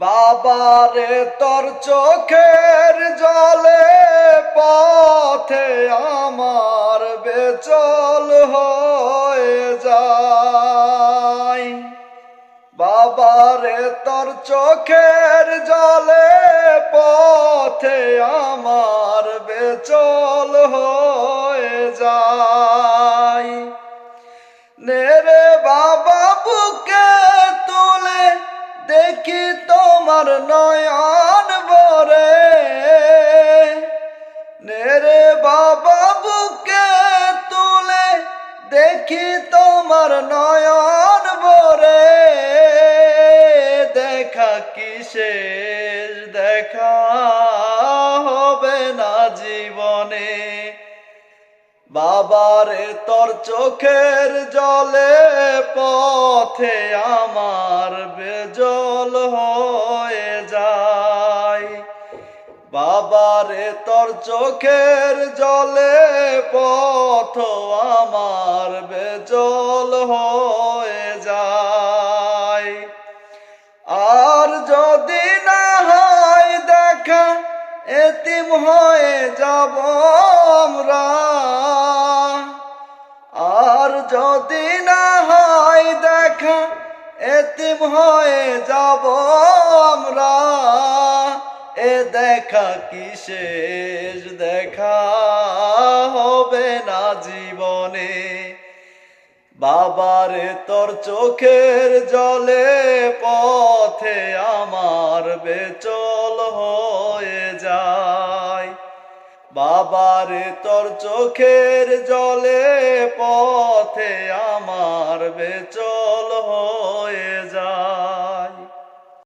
বাবারে তোর চোখের জলে পথে আমার বেচল হয়ে যায়। বাবারে তোর চোখের জলে পথে আমার বেচল হয়ে যায়। নেরে তোমার নয়ন বরে নেরে বাবা বুকে তুলে দেখি তোমার নয়ন বরে দেখা কি শেষ? দেখা হবে না জীবনে। বাবারে তোর চোখের জলে পথে বাবারে তোর চোখের জলে পথ আমার বেজল হয়ে যায়। আর যদি না হয় দেখা, এতিম হয়ে যাব আমরা। আর যদি না হয় দেখা, এতিম হয়ে যাব আমরা। দেখা কি শেষ? দেখা হবে না জীবনে। বাবারে তোর চোখের জলে পথে আমার বেচল হয়ে যায়। বাবারে তোর চোখের জলে পথে আমার বেচল